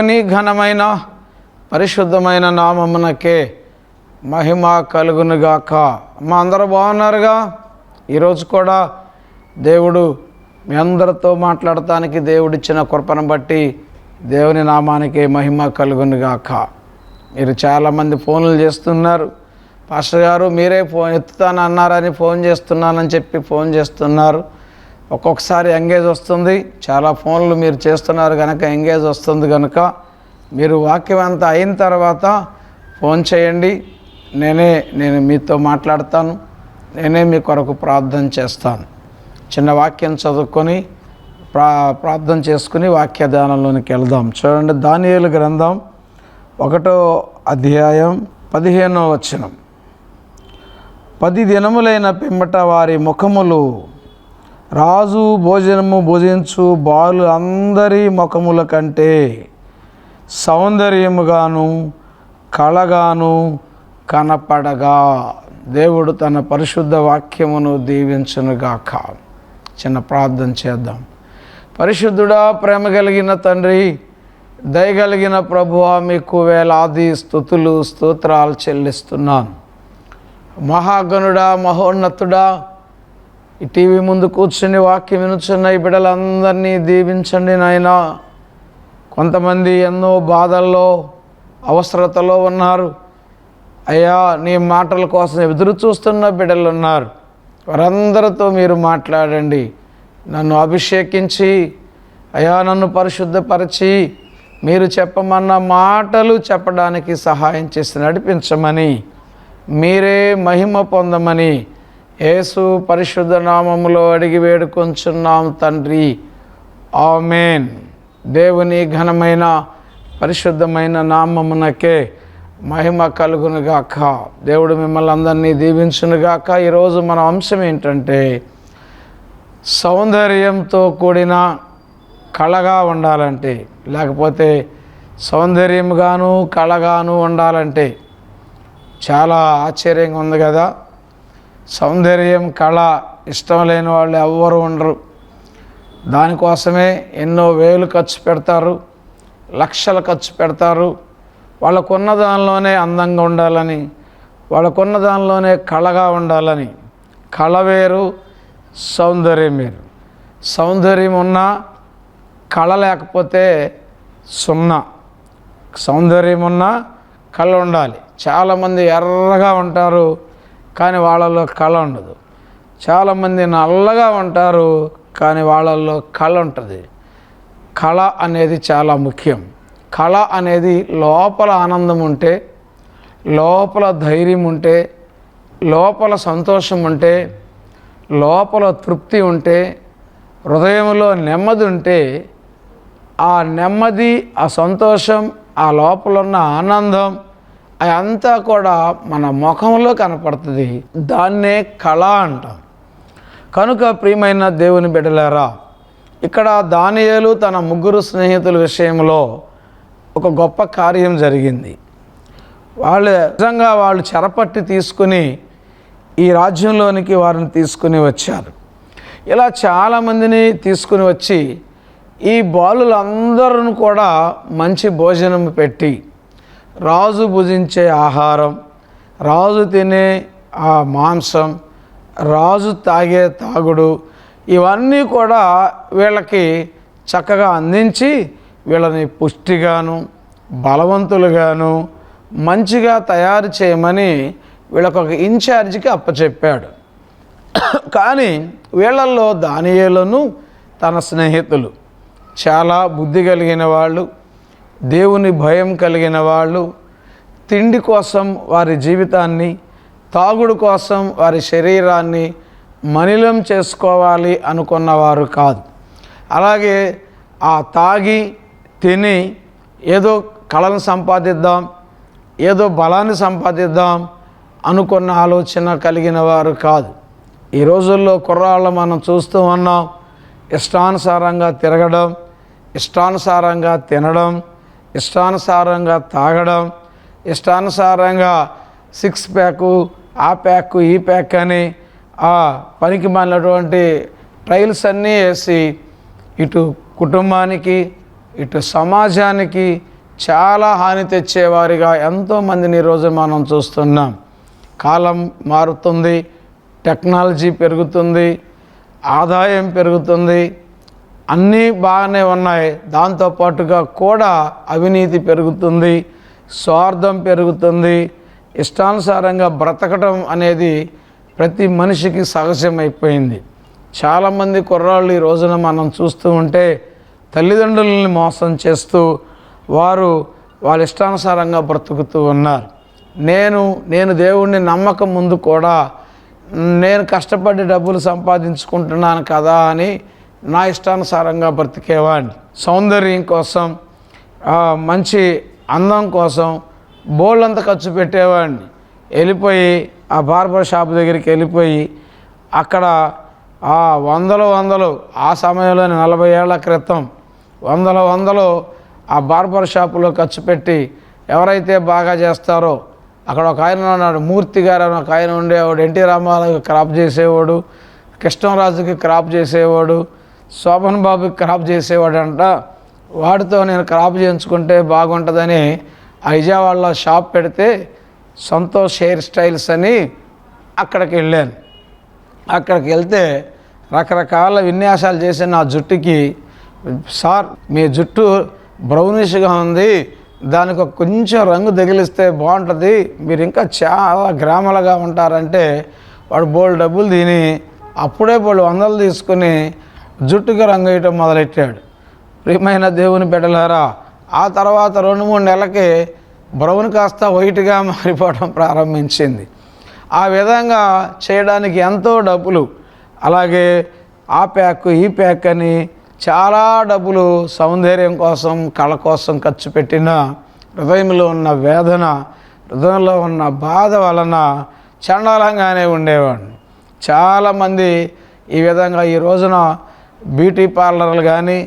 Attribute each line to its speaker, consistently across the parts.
Speaker 1: దేవుని ఘనమైన పరిశుద్ధమైన నామమునకే మహిమ కలుగునుగాక. మా అందరూ బాగున్నారుగా? ఈరోజు కూడా దేవుడు మీ అందరితో మాట్లాడటానికి దేవుడిచ్చిన కృపను బట్టి దేవుని నామానికి మహిమ కలుగునుగాక. మీరు చాలామంది ఫోన్లు చేస్తున్నారు. పాస్టర్ గారు మీరే ఫోన్ ఎత్తుతానన్నారని ఫోన్ చేస్తున్నానని చెప్పి ఫోన్ చేస్తున్నారు. ఒక్కొక్కసారి ఎంగేజ్ వస్తుంది. చాలా ఫోన్లు మీరు చేస్తున్నారు కనుక ఎంగేజ్ వస్తుంది కనుక మీరు వాక్యం అంతా అయిన తర్వాత ఫోన్ చేయండి. నేనే నేను మీతో మాట్లాడతాను. నేనే మీ కొరకు ప్రార్థన చేస్తాను. చిన్న వాక్యం చదువుకొని ప్రా ప్రార్థన చేసుకుని వాక్య ధ్యానంలోనికి వెళ్దాం. చూడండి దానియేలు గ్రంథం ఒకటో అధ్యాయం పదిహేనో వచనం. పది దినములైన పిమ్మట వారి ముఖములు రాజు భోజనము భుజించు బాలు అందరి ముఖముల కంటే సౌందర్యముగాను కళగాను కనపడగా. దేవుడు తన పరిశుద్ధ వాక్యమును దీవించునుగాక. చిన్న ప్రార్థన చేద్దాం. పరిశుద్ధుడా ప్రేమ కలిగిన తండ్రి దయగలిగిన ప్రభువ మీకు వేలాది స్థుతులు స్తోత్రాలు చెల్లిస్తున్నాను. మహాగణుడా మహోన్నతుడా ఈ టీవీ ముందు కూర్చుని వాక్యం వినుచున్న ఈ బిడ్డలందరినీ దీవించండి నాయన. కొంతమంది ఎన్నో బాధల్లో అవసరతలో ఉన్నారు. అయ్యా నీ మాటల కోసం ఎదురు చూస్తున్న బిడ్డలు ఉన్నారు వారందరితో మీరు మాట్లాడండి. నన్ను అభిషేకించి అయా నన్ను పరిశుద్ధపరిచి మీరు చెప్పమన్న మాటలు చెప్పడానికి సహాయం చేసి నడిపించమని మీరే మహిమ పొందమని యేసు పరిశుద్ధ నామములో అడిగి వేడుకొంచున్నాం తండ్రి. ఆమెన్. దేవుని ఘనమైన పరిశుద్ధమైన నామమునకే మహిమ కలుగునుగాక దేవుడు మిమ్మల్ని అందరినీ దీవించునుగాక ఈరోజు మన అంశం ఏంటంటే సౌందర్యంతో కూడిన కళగా ఉండాలంటే లేకపోతే సౌందర్యంగాను కళగాను ఉండాలంటే చాలా ఆశ్చర్యంగా ఉంది కదా. సౌందర్యం కళ ఇష్టం లేని వాళ్ళు ఎవ్వరు ఉండరు. దానికోసమే ఎన్నో వేలు ఖర్చు పెడతారు లక్షలు ఖర్చు పెడతారు. వాళ్ళకున్న దానిలోనే అందంగా ఉండాలని వాళ్ళకున్న దానిలోనే కళగా ఉండాలని. కళ వేరు సౌందర్యం వేరు. సౌందర్యం ఉన్నా కళ లేకపోతే సున్నా. సౌందర్యం ఉన్నా కళ ఉండాలి. చాలామంది ఎర్రగా ఉంటారు కానీ వాళ్ళల్లో కళ ఉండదు. చాలామంది నల్లగా ఉంటారు కానీ వాళ్ళల్లో కళ ఉంటుంది. కళ అనేది చాలా ముఖ్యం. కళ అనేది లోపల ఆనందం ఉంటే లోపల ధైర్యం ఉంటే లోపల సంతోషం ఉంటే లోపల తృప్తి ఉంటే హృదయంలో నెమ్మది ఉంటే ఆ నెమ్మది ఆ సంతోషం ఆ లోపల ఉన్న ఆనందం అంతా కూడా మన ముఖంలో కనపడుతుంది. దాన్నే కళ అంటాం. కనుక ప్రియమైన దేవుని బిడ్డలారా ఇక్కడ దానియేలు తన ముగ్గురు స్నేహితుల విషయంలో ఒక గొప్ప కార్యం జరిగింది. వాళ్ళు నిజంగా వాళ్ళు చెరపట్టి తీసుకుని ఈ రాజ్యంలోనికి వారిని తీసుకుని వచ్చారు. ఇలా చాలామందిని తీసుకుని వచ్చి ఈ బాలులందరూ కూడా మంచి భోజనం పెట్టి రాజు భుజించే ఆహారం రాజు తినే ఆ మాంసం రాజు తాగే తాగుడు ఇవన్నీ కూడా వీళ్ళకి చక్కగా అందించి వీళ్ళని పుష్టిగాను బలవంతులుగాను మంచిగా తయారు చేయమని వీళ్ళకు ఒక ఇన్ఛార్జికి అప్పచెప్పాడు. కానీ వీళ్ళల్లో దానియేలను తన స్నేహితులు. చాలా బుద్ధి కలిగిన వాళ్ళు దేవుని భయం కలిగిన వాళ్ళు తిండి కోసం వారి జీవితాన్ని తాగుడు కోసం వారి శరీరాన్ని మనిలం చేసుకోవాలి అనుకున్నవారు కాదు. అలాగే ఆ తాగి తిని ఏదో కళను సంపాదిద్దాం ఏదో బలాన్ని సంపాదిద్దాం అనుకున్న ఆలోచన కలిగిన వారు కాదు. ఈ రోజుల్లో కుర్రాళ్ళు మనం చూస్తూ ఉన్నాం. ఇష్టానుసారంగా తిరగడం ఇష్టానుసారంగా తినడం ఇష్టానుసారంగా తాగడం ఇష్టానుసారంగా సిక్స్ ప్యాకు ఆ ప్యాక్ ఈ ప్యాక్ అని ఆ పనికి మాలినటువంటి ట్రయల్స్ అన్నీ వేసి ఇటు కుటుంబానికి ఇటు సమాజానికి చాలా హాని తెచ్చేవారిగా ఎంతోమందిని ఈరోజు మనం చూస్తున్నాం. కాలం మారుతుంది టెక్నాలజీ పెరుగుతుంది ఆదాయం పెరుగుతుంది అన్నీ బాగానే ఉన్నాయి. దాంతోపాటుగా కూడా అవినీతి పెరుగుతుంది స్వార్థం పెరుగుతుంది ఇష్టానుసారంగా బ్రతకడం అనేది ప్రతి మనిషికి సహజమైపోయింది. చాలామంది కుర్రాళ్ళు ఈ రోజున మనం చూస్తూ ఉంటే తల్లిదండ్రులని మోసం చేస్తూ వారు వాళ్ళ ఇష్టానుసారంగా బ్రతుకుతూ ఉన్నారు. నేను నేను దేవుణ్ణి నమ్మకం ముందు కూడా నేను కష్టపడి డబ్బులు సంపాదించుకుంటున్నాను కదా అని నా ఇష్టానుసారంగా బ్రతికేవాడిని సౌందర్యం కోసం మంచి అందం కోసం బోళ్ళంత ఖర్చు పెట్టేవాడిని వెళ్ళిపోయి ఆ బార్బర్ షాప్ దగ్గరికి వెళ్ళిపోయి అక్కడ ఆ వందలు వందలు ఆ సమయంలో నలభై ఏళ్ళ క్రితం వందల వందలు ఆ బార్బర్ షాపులో ఖర్చు పెట్టి ఎవరైతే బాగా చేస్తారో అక్కడ ఒక ఆయన ఉన్నాడు మూర్తి గారు అని ఒక ఆయన ఉండేవాడు ఎన్టీ రామారావుకి క్రాప్ చేసేవాడు కృష్ణరాజుకి క్రాప్ చేసేవాడు శోభన్ బాబుకి క్రాప్ చేసేవాడంట. వాడితో నేను క్రాప్ చేయించుకుంటే బాగుంటుందని హైజావాడలో షాప్ పెడితే సంతోష్ హెయిర్ స్టైల్స్ అని అక్కడికి వెళ్ళాను. అక్కడికి వెళ్తే రకరకాల విన్యాసాలు చేసి నా జుట్టుకి సార్ మీ జుట్టు బ్రౌనిష్గా ఉంది. దానికి కొంచెం రంగు తగిలిస్తే బాగుంటుంది. మీరు ఇంకా చాలా గ్రామలుగా ఉంటారంటే వాడు బోల్డ్ డబ్బులు తిని అప్పుడే బోల్డ్ వందలు తీసుకుని జుట్టుకి రంగు వేయటం మొదలెట్టాడు. ప్రియమైన దేవుని బిడ్డలారా ఆ తర్వాత రెండు మూడు నెలలకి బ్రౌన్ కాస్త వైట్గా మారిపోవడం ప్రారంభించింది. ఆ విధంగా చేయడానికి ఎంతో డబ్బులు అలాగే ఆ ప్యాక్ ఈ ప్యాక్ అని చాలా డబ్బులు సౌందర్యం కోసం కళ కోసం ఖర్చు పెట్టిన హృదయంలో ఉన్న వేదన హృదయంలో ఉన్న బాధ వలన చండాలంగానే ఉండేవాడిని. చాలామంది ఈ విధంగా ఈ రోజున బ్యూటీ పార్లర్లు కానీ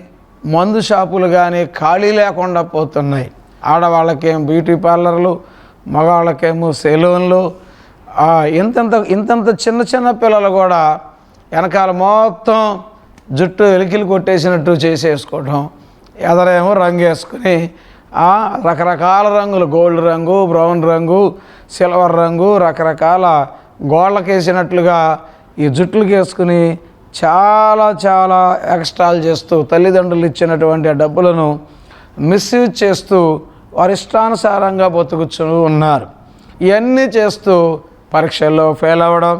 Speaker 1: మందు షాపులు కానీ ఖాళీ లేకుండా పోతున్నాయి. ఆడవాళ్ళకేం బ్యూటీ పార్లర్లు మగవాళ్ళకేమో సెలూన్లు ఇంతంత ఇంతంత చిన్న చిన్న పిల్లలు కూడా వెనకాల మొత్తం జుట్టు ఎలికిలు కొట్టేసినట్టు చేసేసుకోవడం ఎదరేమో రంగు వేసుకుని రకరకాల రంగులు గోల్డ్ రంగు బ్రౌన్ రంగు సిల్వర్ రంగు రకరకాల గోళ్ళకేసినట్లుగా ఈ జుట్లుకి వేసుకుని చాలా చాలా ఎక్స్ట్రాలు చేస్తూ తల్లిదండ్రులు ఇచ్చినటువంటి ఆ డబ్బులను మిస్యూజ్ చేస్తూ వారి ఇష్టానుసారంగా బతుకుచూ ఉన్నారు. ఇవన్నీ చేస్తూ పరీక్షల్లో ఫెయిల్ అవ్వడం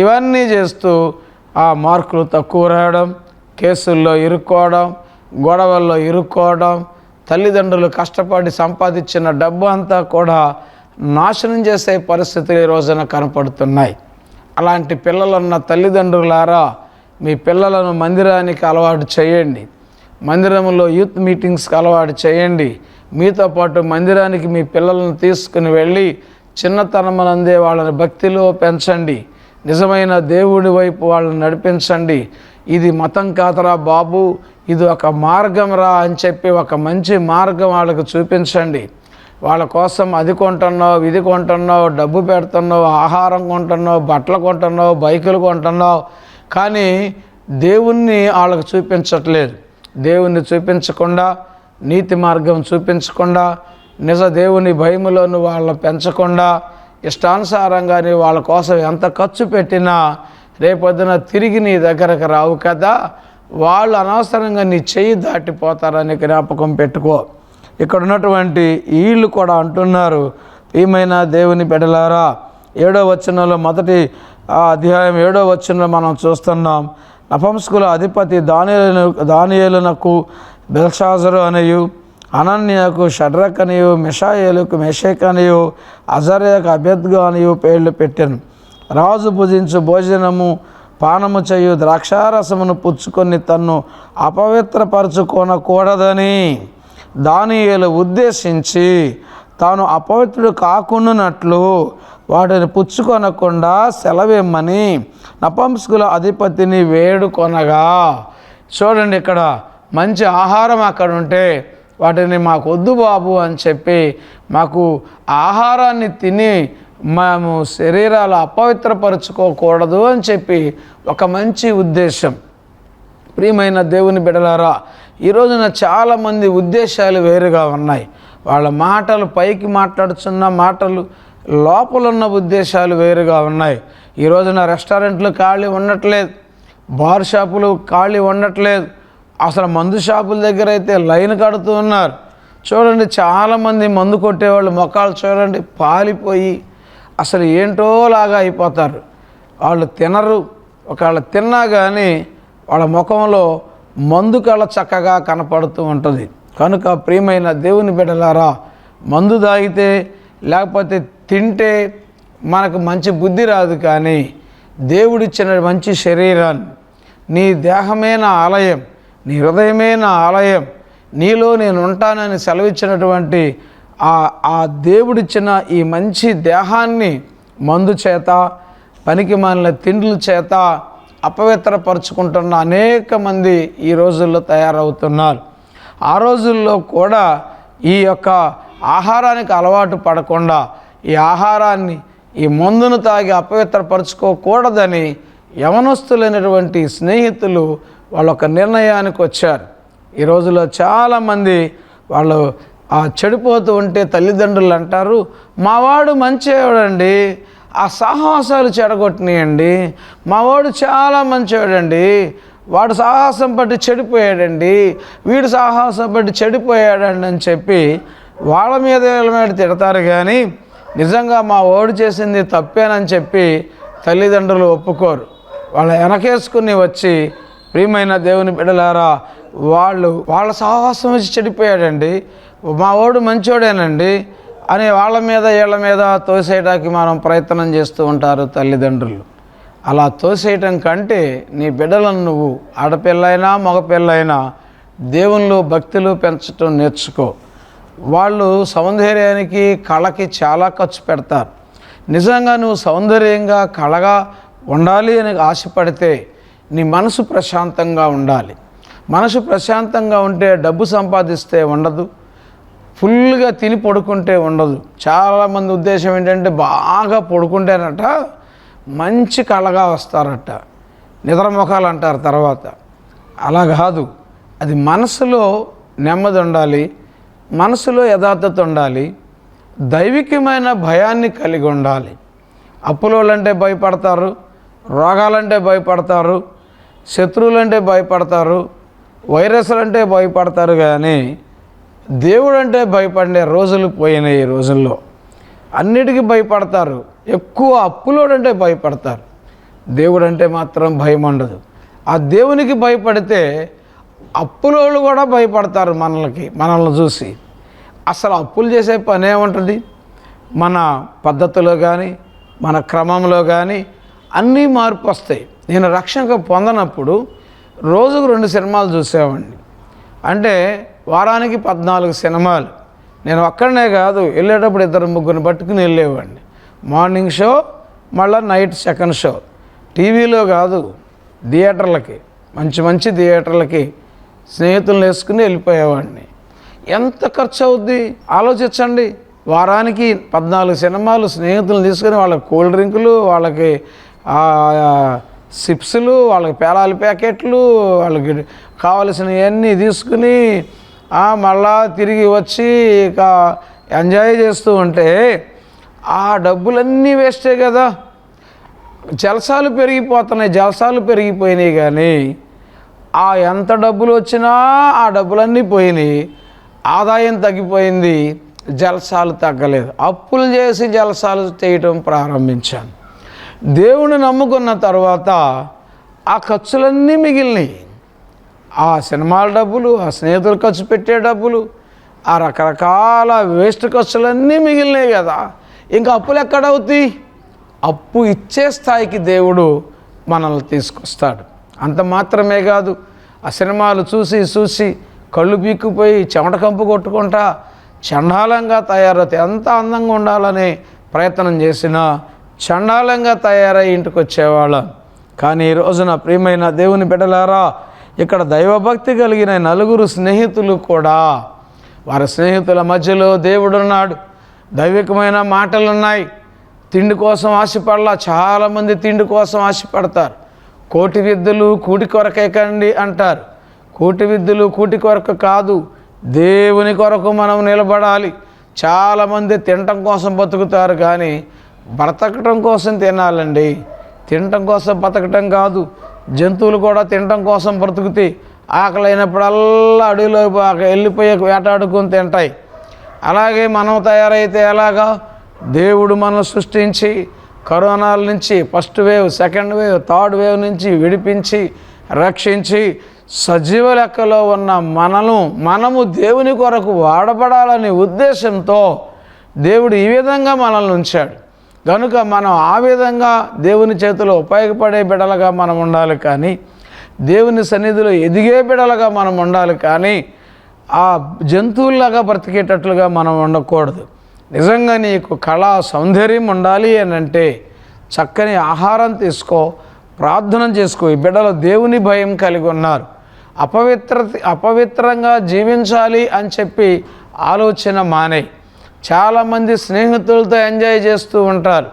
Speaker 1: ఇవన్నీ చేస్తూ ఆ మార్కులు తక్కువ రావడం కేసుల్లో ఇరుక్కోవడం గొడవల్లో ఇరుక్కోవడం తల్లిదండ్రులు కష్టపడి సంపాదించిన డబ్బు అంతా కూడా నాశనం చేసే పరిస్థితులు ఈ రోజున కనపడుతున్నాయి. అలాంటి పిల్లలున్న తల్లిదండ్రులారా మీ పిల్లలను మందిరానికి అలవాటు చేయండి. మందిరంలో యూత్ మీటింగ్స్కి అలవాటు చేయండి. మీతో పాటు మందిరానికి మీ పిల్లలను తీసుకుని వెళ్ళి చిన్నతనమనందే వాళ్ళని భక్తిలో పెంచండి. నిజమైన దేవుడి వైపు వాళ్ళని నడిపించండి. ఇది మతం కాదరా బాబు ఇది ఒక మార్గం రా అని చెప్పి ఒక మంచి మార్గం వాళ్ళకు చూపించండి. వాళ్ళ కోసం అది కొంటున్నావు ఇది కొంటున్నావు డబ్బు పెడుతున్నావు ఆహారం కొంటున్నావు బట్టలు కొంటున్నావు బైకులు కొంటున్నావు కానీ దేవుణ్ణి వాళ్ళకు చూపించట్లేదు. దేవుణ్ణి చూపించకుండా నీతి మార్గం చూపించకుండా నిజ దేవుని భయములను వాళ్ళ పెంచకుండా ఇష్టానుసారంగానే వాళ్ళ కోసం ఎంత ఖర్చు పెట్టినా రేపొద్దున తిరిగి నీ దగ్గరకు రావు కదా. వాళ్ళు అనవసరంగా నీ చెయ్యి దాటిపోతారని జ్ఞాపకం పెట్టుకో. ఇక్కడ ఉన్నటువంటి వీళ్ళు కూడా అంటున్నారు ఏమైనా దేవుని బిడలారా ఏడో వచనంలో మొదటి ఆ అధ్యాయం ఏడో వచనంలో మనం చూస్తున్నాం నపంసుకుల అధిపతి దానియలను దానియలునకు బెల్షాజరు అనియు అనన్యకు షడ్రక్ అనియు మిషాయేలకు మెషేక్ అనియు అజరేకు అభ్యర్థిగా అనియు పేర్లు పెట్టాను. రాజు భుజించు భోజనము పానము చేయు ద్రాక్షారసమును పుచ్చుకొని తన్ను అపవిత్రపరచుకొనకూడదని దానియేలు ఉద్దేశించి తాను అపవిత్రుడు కాకుండానట్లు వాటిని పుచ్చుకొనకుండా సెలవిమ్మని నపంసుకుల అధిపతిని వేడుకొనగా. చూడండి ఇక్కడ మంచి ఆహారం అక్కడ ఉంటే వాటిని మాకు వద్దు బాబు అని చెప్పి మాకు ఆహారాన్ని తిని మేము శరీరాలు అపవిత్రపరచుకోకూడదు అని చెప్పి ఒక మంచి ఉద్దేశం. ప్రియమైన దేవుని బిడలారా ఈ రోజున చాలామంది ఉద్దేశాలు వేరుగా ఉన్నాయి. వాళ్ళ మాటలు పైకి మాట్లాడుతున్న మాటలు లోపల ఉన్న ఉద్దేశాలు వేరుగా ఉన్నాయి. ఈ రోజున రెస్టారెంట్లు ఖాళీ ఉండట్లేదు. బార్ షాపులు ఖాళీ ఉండట్లేదు. అసలు మందు షాపుల దగ్గర అయితే లైన్ కడుతూ ఉన్నారు. చూడండి చాలామంది మందు కొట్టేవాళ్ళు మొక్కలు చూడండి పాలిపోయి అసలు ఏంటో లాగా అయిపోతారు. వాళ్ళు తినరు. ఒకవేళ తిన్నా కానీ వాళ్ళ ముఖంలో మందు కళ చక్కగా కనపడుతూ ఉంటుంది. కనుక ప్రియమైన దేవుని బిడ్డలారా మందు తాగితే లేకపోతే తింటే మనకు మంచి బుద్ధి రాదు కానీ దేవుడిచ్చిన మంచి శరీరాన్ని నీ దేహమే నా ఆలయం నీ హృదయమే నా ఆలయం నీలో నేను ఉంటానని సెలవిచ్చినటువంటి ఆ ఆ దేవుడిచ్చిన ఈ మంచి దేహాన్ని మందు చేత పనికి మాలిన తిండ్ల చేత అపవిత్రపరుచుకుంటున్న అనేక మంది ఈ రోజుల్లో తయారవుతున్నారు. ఆ రోజుల్లో కూడా ఈ యొక్క ఆహారానికి అలవాటు పడకుండా ఈ ఆహారాన్ని ఈ మందును తాగి అపవిత్రపరచుకోకూడదని యవనస్తులైనటువంటి స్నేహితులు వాళ్ళ ఒక నిర్ణయానికి వచ్చారు. ఈ రోజుల్లో చాలామంది వాళ్ళు ఆ చెడిపోతూ ఉంటే తల్లిదండ్రులు అంటారు మావాడు మంచివాడండి ఆ సాహసాలు చెడగొట్టినాయండి మావాడు చాలా మంచివాడండి వాడు సాహసం పట్టి చెడిపోయాడండి వీడు సాహసం పట్టి చెడిపోయాడండి అని చెప్పి వాళ్ళ మీద వీళ్ళ మీద తిడతారు కానీ నిజంగా మా ఓడి చేసింది తప్పేనని చెప్పి తల్లిదండ్రులు ఒప్పుకోరు. వాళ్ళ వెనకేసుకుని వచ్చి ప్రియమైన దేవుని బిడ్డలారా వాళ్ళు వాళ్ళ సాహసం వచ్చి చెడిపోయాడండి మా ఓడు మంచోడేనండి అని వాళ్ళ మీద వీళ్ళ మీద తోసేయడానికి మనం ప్రయత్నం చేస్తూ ఉంటారు తల్లిదండ్రులు. అలా తోసేయటం కంటే నీ బిడ్డలను నువ్వు ఆడపిల్లైనా మగపిల్లైనా దేవుళ్ళు భక్తులు పెంచటం నేర్చుకో. వాళ్ళు సౌందర్యానికి కళకి చాలా ఖర్చు పెడతారు. నిజంగా నువ్వు సౌందర్యంగా కళగా ఉండాలి అని ఆశపడితే నీ మనసు ప్రశాంతంగా ఉండాలి. మనసు ప్రశాంతంగా ఉంటే డబ్బు సంపాదిస్తే ఉండదు. ఫుల్గా తిని పడుకుంటే ఉండదు. చాలామంది ఉద్దేశం ఏంటంటే బాగా పడుకుంటేనట మంచి కళగా వస్తారట. నిద్రముఖాలు అంటారు తర్వాత. అలా కాదు. అది మనసులో నెమ్మది ఉండాలి. మనసులో యథార్థత ఉండాలి. దైవికమైన భయాన్ని కలిగి ఉండాలి. అప్పులోళ్ళంటే భయపడతారు. రోగాలంటే భయపడతారు. శత్రువులంటే భయపడతారు. వైరస్లంటే భయపడతారు కానీ దేవుడు అంటే భయపడే రోజులు పోయినాయి ఈ రోజుల్లో. అన్నిటికీ భయపడతారు. ఎక్కువ అప్పులోడంటే భయపడతారు. దేవుడు అంటే మాత్రం భయం ఉండదు ఆ దేవునికి భయపడితే అప్పులోళ్ళు కూడా భయపడతారు మనలకి మనల్ని చూసి. అసలు అప్పులు చేసే పని ఏముంటుంది? మన పద్ధతిలో కానీ మన క్రమంలో కానీ అన్నీ మార్పు వస్తాయి నేను రక్షణ పొందనప్పుడు రోజుకు రెండు సినిమాలు చూసేవాడిని. అంటే వారానికి పద్నాలుగు సినిమాలు. నేను ఒక్కడనే కాదు వెళ్ళేటప్పుడు ఇద్దరు ముగ్గురిని పట్టుకుని వెళ్ళేవాడిని. మార్నింగ్ షో మళ్ళీ నైట్ సెకండ్ షో. టీవీలో కాదు థియేటర్లకి మంచి మంచి థియేటర్లకి స్నేహితులను వేసుకుని వెళ్ళిపోయేవాడిని. ఎంత ఖర్చు అవుద్ది? ఆలోచించండి. వారానికి పద్నాలుగు సినిమాలు స్నేహితులను తీసుకుని వాళ్ళకి కూల్ డ్రింకులు వాళ్ళకి సిప్స్లు వాళ్ళకి పేలాల ప్యాకెట్లు వాళ్ళకి కావలసినవన్నీ తీసుకుని మళ్ళా తిరిగి వచ్చి ఇక ఎంజాయ్ చేస్తూ ఉంటే ఆ డబ్బులన్నీ వేస్టే కదా. జలసాలు పెరిగిపోతున్నాయి జలసాలు పెరిగిపోయినాయి కానీ ఆ ఎంత డబ్బులు వచ్చినా ఆ డబ్బులన్నీ పోయినాయి. ఆదాయం తగ్గిపోయింది జలసాలు తగ్గలేదు. అప్పులు చేసి జలసాలు చేయటం ప్రారంభించాను. దేవుని నమ్ముకున్న తర్వాత ఆ ఖర్చులన్నీ మిగిలినాయి. ఆ సినిమాల డబ్బులు ఆ స్నేహితులు ఖర్చు పెట్టే డబ్బులు ఆ రకరకాల వేస్ట్ ఖర్చులన్నీ మిగిలినాయి కదా. ఇంకా అప్పులు ఎక్కడవుతాయి అప్పు ఇచ్చే స్థాయికి దేవుడు మనల్ని తీసుకొస్తాడు. అంత మాత్రమే కాదు ఆ సినిమాలు చూసి చూసి కళ్ళు పీక్కుపోయి చెమట కంపు కొట్టుకుంటా చండాలంగా తయారవుతాయి ఎంత అందంగా ఉండాలని ప్రయత్నం చేసినా చండాలంగా తయారై ఇంటికి వచ్చేవాళ్ళం కానీ ఈ రోజున ప్రియమైన దేవుని బిడ్డలారా ఇక్కడ దైవభక్తి కలిగిన నలుగురు స్నేహితులు కూడా వారి స్నేహితుల మధ్యలో దేవుడున్నాడు. దైవికమైన మాటలు ఉన్నాయి తిండి కోసం ఆశపడలా. చాలామంది తిండి కోసం ఆశపడతారు. కోటి విద్యలు కూటి కొరకే కండి అంటారు. కూటి విద్యలు కూటి కొరకు కాదు దేవుని కొరకు మనం నిలబడాలి. చాలామంది తినటం కోసం బతుకుతారు కానీ బ్రతకటం కోసం తినాలండి. తినటం కోసం బతకటం కాదు. జంతువులు కూడా తినటం కోసం బ్రతుకుతాయి ఆకలైనప్పుడల్లా అడవిలో వెళ్ళిపోయే వేటాడుకొని తింటాయి. అలాగే మనం తయారైతే ఎలాగా? దేవుడు మనం సృష్టించి కరోనాల నుంచి first wave second wave third wave నుంచి విడిపించి రక్షించి సజీవ లెక్కలో ఉన్న మనను మనము దేవుని కొరకు వాడబడాలనే ఉద్దేశంతో దేవుడు ఈ విధంగా మనల్ని ఉంచాడు. కనుక మనం ఆ విధంగా దేవుని చేతిలో ఉపయోగపడే బిడలుగా మనం ఉండాలి కానీ దేవుని సన్నిధిలో ఎదిగే బిడలుగా మనం ఉండాలి కానీ ఆ జంతువుల్లాగా బ్రతికేటట్లుగా మనం ఉండకూడదు. నిజంగా నీకు కళా సౌందర్యం ఉండాలి అని అంటే చక్కని ఆహారం తీసుకో ప్రార్థన చేసుకో. ఈ బిడ్డలు దేవుని భయం కలిగి ఉన్నారు. అపవిత్ర అపవిత్రంగా జీవించాలి అని చెప్పి ఆలోచన మానే చాలామంది స్నేహితులతో ఎంజాయ్ చేస్తూ ఉంటారు.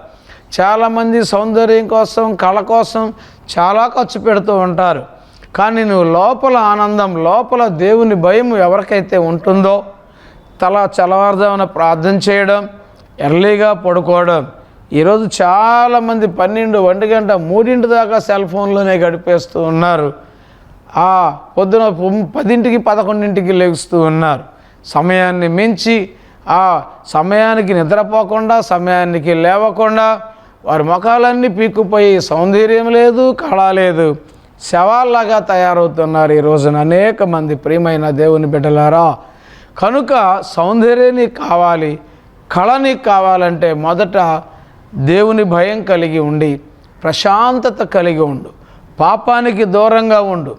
Speaker 1: చాలామంది సౌందర్యం కోసం కళ కోసం చాలా ఖర్చు పెడుతూ ఉంటారు. కానీ నువ్వు లోపల ఆనందం లోపల దేవుని భయం ఎవరికైతే ఉంటుందో తల చలవారుజామున ప్రార్థన చేయడం ఎర్లీగా పడుకోవడం. ఈరోజు చాలామంది పన్నెండు ఒంటి గంట మూడింటి దాకా సెల్ ఫోన్లోనే గడిపేస్తూ ఉన్నారు. ఆ పొద్దున పదింటికి పదకొండింటికి లెగుస్తూ ఉన్నారు. సమయాన్ని మించి ఆ సమయానికి నిద్రపోకుండా సమయానికి లేవకుండా వారి ముఖాలన్నీ పీక్కుపోయి సౌందర్యం లేదు కళ లేదు. శవాల్లాగా తయారవుతున్నారు ఈ రోజున అనేక మంది ప్రియమైన దేవుని బిడ్డలారా. కనుక సౌందర్యాన్ని కావాలి కళని కావాలంటే మొదట దేవుని భయం కలిగి ఉండి ప్రశాంతత కలిగి ఉండు. పాపానికి దూరంగా ఉండు.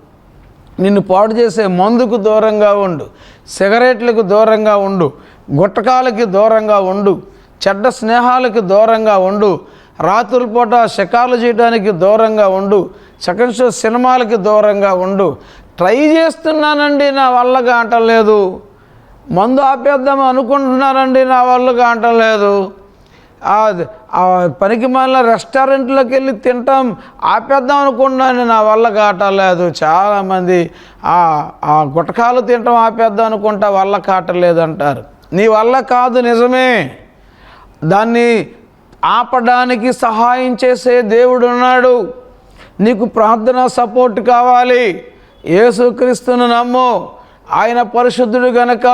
Speaker 1: నిన్ను పాడు చేసే మందుకు దూరంగా ఉండు. సిగరెట్లకు దూరంగా ఉండు. గుట్టకాలకి దూరంగా ఉండు. చెడ్డ స్నేహాలకు దూరంగా ఉండు. రాత్రులపూట శకాలు చేయడానికి దూరంగా ఉండు. సెకండ్ షో సినిమాలకి దూరంగా ఉండు. ట్రై చేస్తున్నానండి నా వల్ల కావటం మందు ఆపేద్దాం అనుకుంటున్నానండి నా వల్ల కావటం లేదు ఆ పనికి మళ్ళీ రెస్టారెంట్లోకి వెళ్ళి తింటాం ఆపేద్దాం అనుకున్నాను నా వల్ల కావట్లేదు చాలామంది ఆ ఆ గుటకాలు తింటాం ఆపేద్దాం అనుకుంటా వల్ల కాటలేదు అంటారు నీ వల్ల కాదు నిజమే. దాన్ని ఆపడానికి సహాయం చేసే దేవుడు ఉన్నాడు నీకు ప్రార్థన సపోర్ట్ కావాలి. యేసుక్రీస్తును నమ్ము. ఆయన పరిశుద్ధుడు గనక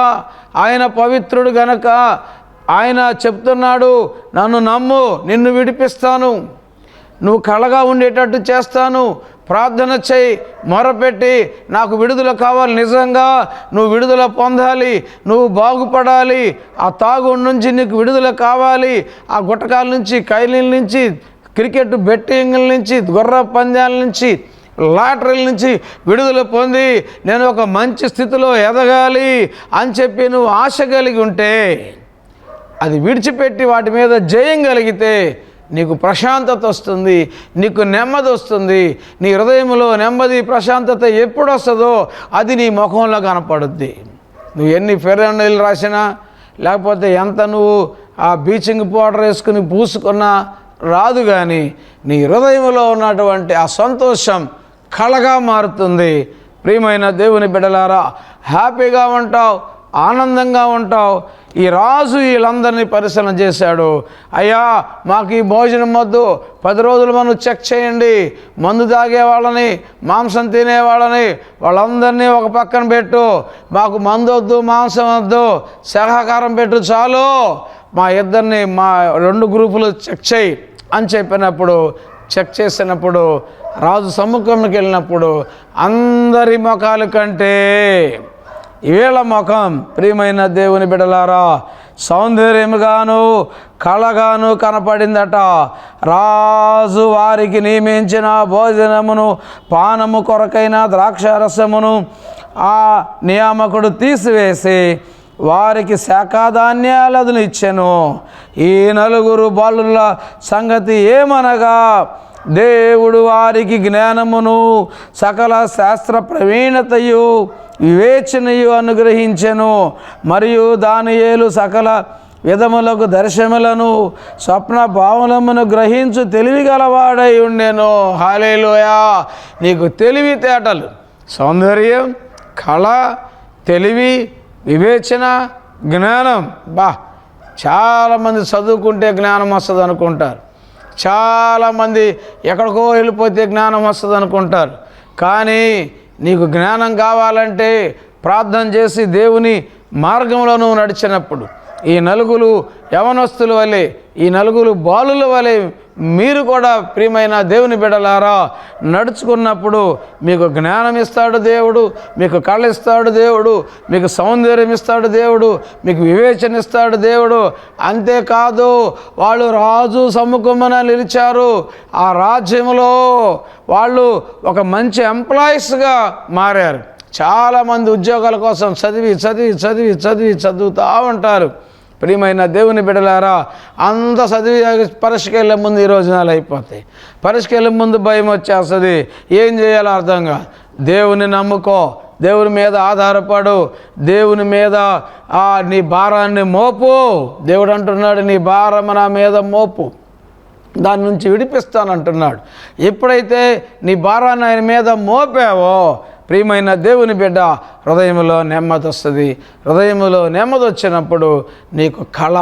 Speaker 1: ఆయన పవిత్రుడు గనక ఆయన చెప్తున్నాడు నన్ను నమ్ము నిన్ను విడిపిస్తాను. నువ్వు కళగా ఉండేటట్టు చేస్తాను. ప్రార్థన చేయి మొరపెట్టి నాకు విడుదల కావాలి. నిజంగా నువ్వు విడుదల పొందాలి నువ్వు బాగుపడాలి. ఆ తాగు నుంచి నీకు విడుదల కావాలి. ఆ గుట్టకాల నుంచి కైలీల నుంచి క్రికెట్ బెట్టింగ్ల నుంచి గుర్ర పందాల నుంచి లాటరీల నుంచి విడుదల పొంది నేను ఒక మంచి స్థితిలో ఎదగాలి అని చెప్పి నువ్వు ఆశ కలిగి ఉంటే అది విడిచిపెట్టి వాటి మీద జయం కలిగితే నీకు ప్రశాంతత వస్తుంది నీకు నెమ్మది వస్తుంది నీ హృదయంలో నెమ్మది ప్రశాంతత ఎప్పుడు వస్తుందో అది నీ ముఖంలో కనపడుద్ది. నువ్వు ఎన్ని ఫెరనీళ్ళు రాసినా లేకపోతే ఎంత నువ్వు ఆ బీచింగ్ పౌడర్ వేసుకుని పూసుకున్నా రాదు కానీ నీ హృదయంలో ఉన్నటువంటి ఆ సంతోషం కళగా మారుతుంది. ప్రియమైన దేవుని బిడ్డలారా హ్యాపీగా ఉంటావు ఆనందంగా ఉంటావు. ఈ రాజు వీళ్ళందరినీ పరిశీలన చేశాడు. అయ్యా మాకు ఈ భోజనం వద్దు. పది రోజులు మనం చెక్ చేయండి. మందు తాగే వాళ్ళని మాంసం తినేవాళ్ళని వాళ్ళందరినీ ఒక పక్కన పెట్టు. మాకు మందు వద్దు మాంసం వద్దు. సహకారం పెట్టు చాలు. మా ఇద్దరిని మా రెండు గ్రూపులు చెక్ చేయి. అని చెప్పినప్పుడు చెక్ చేసినప్పుడు రాజు సముఖంకి వెళ్ళినప్పుడు అందరి ముఖాల కంటే ఈవేళ ముఖం ప్రియమైన దేవుని బిడలారా సౌందర్యముగాను కళగాను కనపడిందట. రాజు వారికి నియమించిన భోజనమును పానము కొరకైన ద్రాక్షారసమును ఆ నియామకుడు తీసివేసి వారికి శాఖాధాన్యాలను ఇచ్చెను. ఈ నలుగురు బాలుల సంగతి ఏమనగా? దేవుడు వారికి జ్ఞానమును సకల శాస్త్ర ప్రవీణతయు వివేచనయు అనుగ్రహించెను. మరియు దానియేలు సకల విధములకు దర్శములను స్వప్న భావనమును గ్రహించు తెలివి గలవాడై ఉండెను. హాలేలోయా నీకు తెలివితేటలు సౌందర్యం కళ తెలివి వివేచన జ్ఞానం. బా చాలామంది చదువుకుంటే జ్ఞానం వస్తుంది అనుకుంటారు చాలామంది ఎక్కడికో వెళ్ళిపోతే జ్ఞానం వస్తుంది అనుకుంటారు కానీ నీకు జ్ఞానం కావాలంటే ప్రార్థన చేసి దేవుని మార్గంలో నువ్వు నడిచినప్పుడు ఈ నలుగులు యవనస్తుల వలె ఈ నలుగురు బాలుల వలె మీరు కూడా ప్రియమైన దేవుని బిడలారా నడుచుకున్నప్పుడు మీకు జ్ఞానం ఇస్తాడు దేవుడు మీకు కళ ఇస్తాడు దేవుడు మీకు సౌందర్యం ఇస్తాడు దేవుడు మీకు వివేచన ఇస్తాడు దేవుడు. అంతేకాదు వాళ్ళు రాజు సమ్ముఖమున నిలిచారు. ఆ రాజ్యంలో వాళ్ళు ఒక మంచి ఎంప్లాయీస్గా మారారు. చాలామంది ఉద్యోగాల కోసం చదివి చదివి చదివి చదివి చదువుతూ ఉంటారు. ప్రియమైన దేవుని బిడలారా అంత చదివి పరీక్షకి ముందు ఈ రోజునాలు అయిపోతాయి. పరీక్షకి వెళ్ళే ముందు భయం వచ్చేస్తుంది. ఏం చేయాలో అర్థం కాదు. దేవుని నమ్ముకో. దేవుని మీద ఆధారపడు. దేవుని మీద ఆ నీ భారాన్ని మోపు. దేవుడు అంటున్నాడు నీ భారం నా మీద మోపు. దాని నుంచి విడిపిస్తానంటున్నాడు. ఎప్పుడైతే నీ భారాన్ని ఆయన మీద మోపావో ప్రియమైన దేవుని బిడ్డ హృదయంలో నెమ్మది వస్తుంది. హృదయంలో నెమ్మది వచ్చినప్పుడు నీకు కళ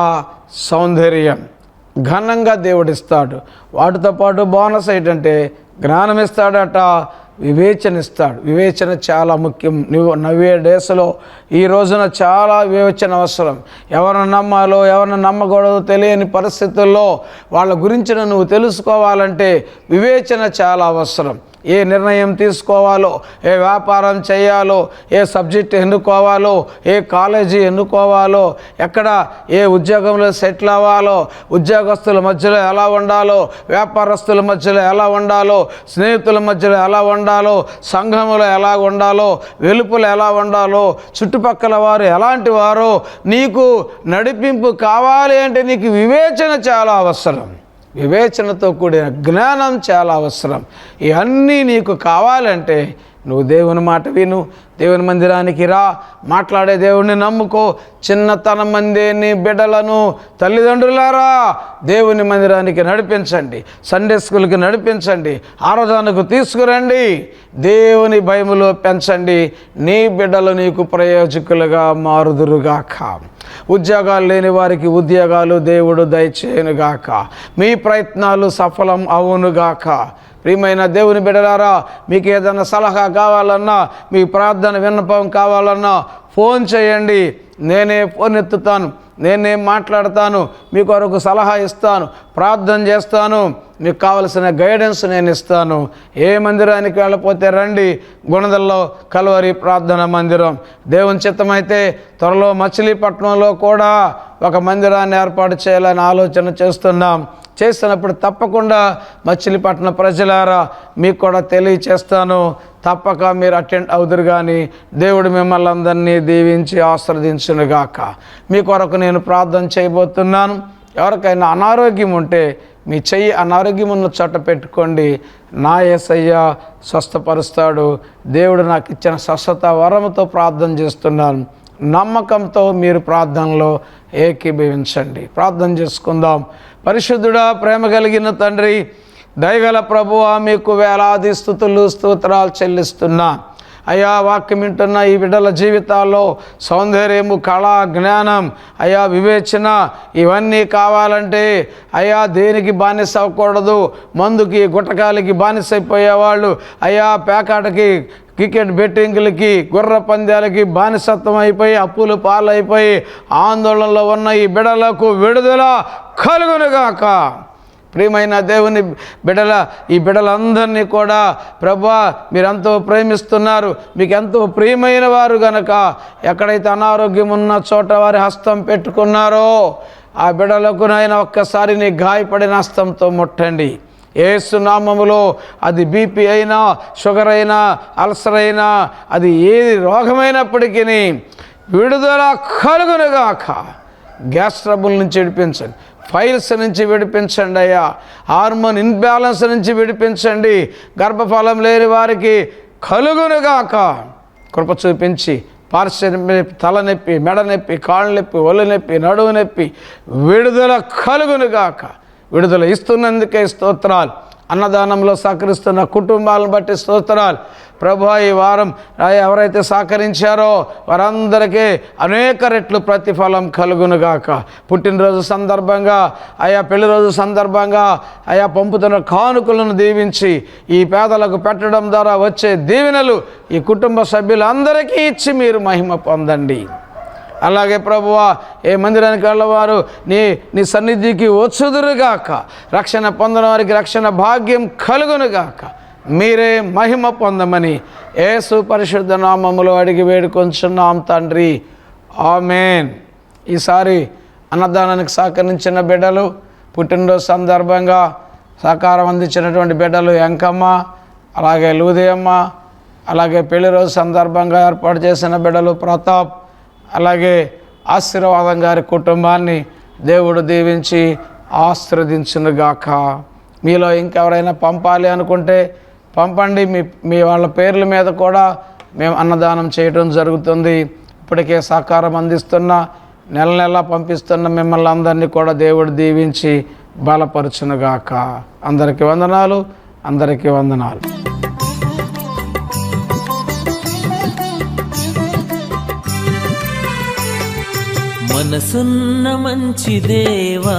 Speaker 1: సౌందర్యం ఘనంగా దేవుడిస్తాడు. వాటితో పాటు బోనస్ ఏంటంటే జ్ఞానం ఇస్తాడట వివేచన ఇస్తాడు వివేచన చాలా ముఖ్యం. నువ్వు నవ్వే డేస్లో ఈ రోజున చాలా వివేచన అవసరం. ఎవరిని నమ్మాలో ఎవరిని నమ్మకూడదో తెలియని పరిస్థితుల్లో వాళ్ళ గురించిన నువ్వు తెలుసుకోవాలంటే వివేచన చాలా అవసరం. ఏ నిర్ణయం తీసుకోవాలో ఏ వ్యాపారం చేయాలో ఏ సబ్జెక్ట్ ఎన్నుకోవాలో ఏ కాలేజీ ఎన్నుకోవాలో ఎక్కడ ఏ ఉద్యోగంలో సెటిల్ అవ్వాలో ఉద్యోగస్తుల మధ్యలో ఎలా ఉండాలో వ్యాపారస్తుల మధ్యలో ఎలా ఉండాలో స్నేహితుల మధ్యలో ఎలా ఉండాలో సంఘములో ఎలా ఉండాలో వెలుపులు ఎలా ఉండాలో చుట్టుపక్కల వారు ఎలాంటి వారో నీకు నడిపింపు కావాలి అంటే నీకు వివేచన చాలా అవసరం. వివేచనతో కూడిన జ్ఞానం చాలా అవసరం. ఇవన్నీ నీకు కావాలంటే నువ్వు దేవుని మాట విను. దేవుని మందిరానికి రా. మాట్లాడే దేవుణ్ణి నమ్ముకో. చిన్నతనం మంది నీ బిడ్డలను. తల్లిదండ్రులారా దేవుని మందిరానికి నడిపించండి. సండే స్కూల్కి నడిపించండి. ఆరాధనకు తీసుకురండి. దేవుని భయములో పెంచండి. నీ బిడ్డలు నీకు ప్రయోజకులుగా మారుదురుగాక. ఉద్యోగాలు లేని వారికి ఉద్యోగాలు దేవుడు దయచేయనుగాక. మీ ప్రయత్నాలు సఫలం అవునుగాక. ప్రియమైన దేవుని బిడ్డలారా మీకు ఏదైనా సలహా కావాలన్నా మీ ప్రార్థన విన్నపం కావాలన్నా ఫోన్ చేయండి. నేనే ఫోన్ ఎత్తుతాను నేనే మాట్లాడతాను మీ కొరకు సలహా ఇస్తాను ప్రార్థన చేస్తాను మీకు కావలసిన గైడెన్స్ నేను ఇస్తాను. ఏ మందిరానికి వెళ్ళపోతే రండి గుణదల్లో కలవరి ప్రార్థన మందిరం. దేవుని చిత్తమైతే త్వరలో మచిలీపట్నంలో కూడా ఒక మందిరాన్ని ఏర్పాటు చేయాలని ఆలోచన చేస్తున్నాం. చేసినప్పుడు తప్పకుండా మచిలీపట్నం ప్రజలారా మీకు కూడా తెలియచేస్తాను. తప్పక మీరు అటెండ్ అవుదురు కానీ దేవుడు మిమ్మల్ని అందరినీ దీవించి ఆశ్రదించునుగాక మీ కొరకు నేను ప్రార్థన చేయబోతున్నాను. ఎవరికైనా అనారోగ్యం ఉంటే మీ చెయ్యి అనారోగ్యం ఉన్న చోట పెట్టుకోండి. నా ఏసయ్య స్వస్థపరుస్తాడు. దేవుడు నాకు ఇచ్చిన స్వస్థత వరముతో ప్రార్థన చేస్తున్నాను. నమ్మకంతో మీరు ప్రార్థనలో ఏకీభవించండి. ప్రార్థన చేసుకుందాం. పరిశుద్ధుడా ప్రేమ కలిగిన తండ్రి దయగల ప్రభువా మీకు వేలాది స్థుతులు స్తోత్రాలు చెల్లిస్తున్నా. అయా వాక్యం వింటున్న ఈ బిడ్డల జీవితాల్లో సౌందర్యము కళ జ్ఞానం అయా వివేచన ఇవన్నీ కావాలంటే అయా దేనికి బానిస అవ్వకూడదు? మందుకి గుట్టకాలకి బానిస అయిపోయేవాళ్ళు అయా పేకాటకి క్రికెట్ బెట్టింగ్లకి గుర్ర పందాలకి బానిసత్వం అయిపోయి అప్పులు పాలైపోయి ఆందోళనలో ఉన్న ఈ బిడలకు విడుదల కలుగునుగాక. ప్రియమైన దేవుని బిడల ఈ బిడలందరినీ కూడా ప్రభా మీరెంతో ప్రేమిస్తున్నారు మీకు ఎంతో ప్రియమైన వారు గనక ఎక్కడైతే అనారోగ్యం ఉన్న చోట వారి హస్తం పెట్టుకున్నారో ఆ బిడలకు నాయన ఒక్కసారి నీ గాయపడిన హస్తంతో ముట్టండి. ఏసునామములో అది బీపీ అయినా షుగర్ అయినా అల్సర్ అయినా అది ఏది రోగమైనప్పటికీ విడుదల కలుగునుగాక. గ్యాస్ ట్రబుల్ నుంచి విడిపించండి. ఫైల్స్ నుంచి విడిపించండి అయ్యా. హార్మోన్ ఇన్బ్యాలెన్స్ నుంచి విడిపించండి. గర్భఫలం లేని వారికి కలుగునుగాక. కృప చూపించి పార్శ్వ నొప్పి తలనొప్పి మెడ నొప్పి కాళ్ళు నొప్పి ఒళ్ళు నొప్పి నడువు నొప్పి విడుదల కలుగునుగాక. విడుదల ఇస్తున్నందుకే స్తోత్రాలు. అన్నదానంలో సహకరిస్తున్న కుటుంబాలను బట్టి స్తోత్రాలు. ప్రభు ఈ వారం ఎవరైతే సహకరించారో వారందరికీ అనేక రెట్లు ప్రతిఫలం కలుగునుగాక. పుట్టినరోజు సందర్భంగా ఆయా పెళ్ళి రోజు సందర్భంగా ఆయా పంపుతున్న కానుకలను దీవించి ఈ పేదలకు పెట్టడం ద్వారా వచ్చే దీవెనలు ఈ కుటుంబ సభ్యులందరికీ ఇచ్చి మీరు మహిమ పొందండి. అలాగే ప్రభువా ఏ మందిరానికి వెళ్ళవారు నీ నీ సన్నిధికి వచ్చుదురుగాక. రక్షణ పొందిన వారికి రక్షణ భాగ్యం కలుగునుగాక. మీరే మహిమ పొందమని ఏసు పరిశుద్ధ నామములో అడిగి వేడుకొంచున్నాం తండ్రి. ఆమెన్. ఈసారి అన్నదానానికి సహకరించిన బిడ్డలు పుట్టినరోజు సందర్భంగా సహకారం అందించినటువంటి బిడ్డలు ఎంకమ్మ అలాగే లూదయమ్మ అలాగే పెళ్ళి రోజు సందర్భంగా ఏర్పాటు చేసిన బిడ్డలు ప్రతాప్ అలాగే ఆశీర్వాదం గారి కుటుంబాన్ని దేవుడు దీవించి ఆశ్రదించునుగాక మీలో ఇంకెవరైనా పంపాలి అనుకుంటే పంపండి. మీ మీ వాళ్ళ పేర్ల మీద కూడా మేము అన్నదానం చేయడం జరుగుతుంది. ఇప్పటికే సహకారం అందిస్తున్న నెల నెల పంపిస్తున్న మిమ్మల్ని అందరినీ కూడా దేవుడు దీవించి బలపరచునుగాక. అందరికీ వందనాలు అందరికీ వందనాలు.
Speaker 2: మనసున్న మంచి దేవా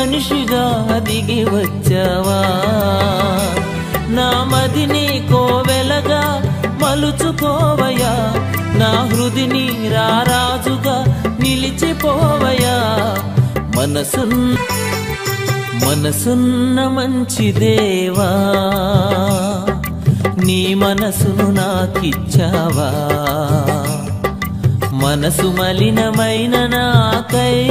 Speaker 2: మనిషిగా దిగి వచ్చావా? నా మదిని కోవెలగా మలుచుకోవయా? నా హృదిని రారాజుగా నిలిచిపోవయా? మనసున్ మనసున్న మంచి దేవా? నీ మనసును నాకిచ్చావా? మనసు మలినమైన నాకై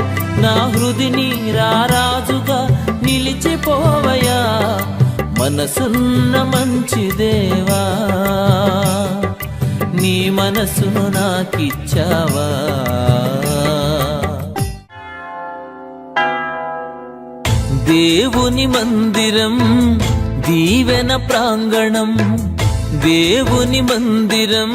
Speaker 2: నా హృదిని రారాజుగా నిలిచిపోవయా మనసున్న మంచి దేవా. నీ మనసును నాకిచ్చావా. దేవుని మందిరం దీవెన ప్రాంగణం దేవుని మందిరం.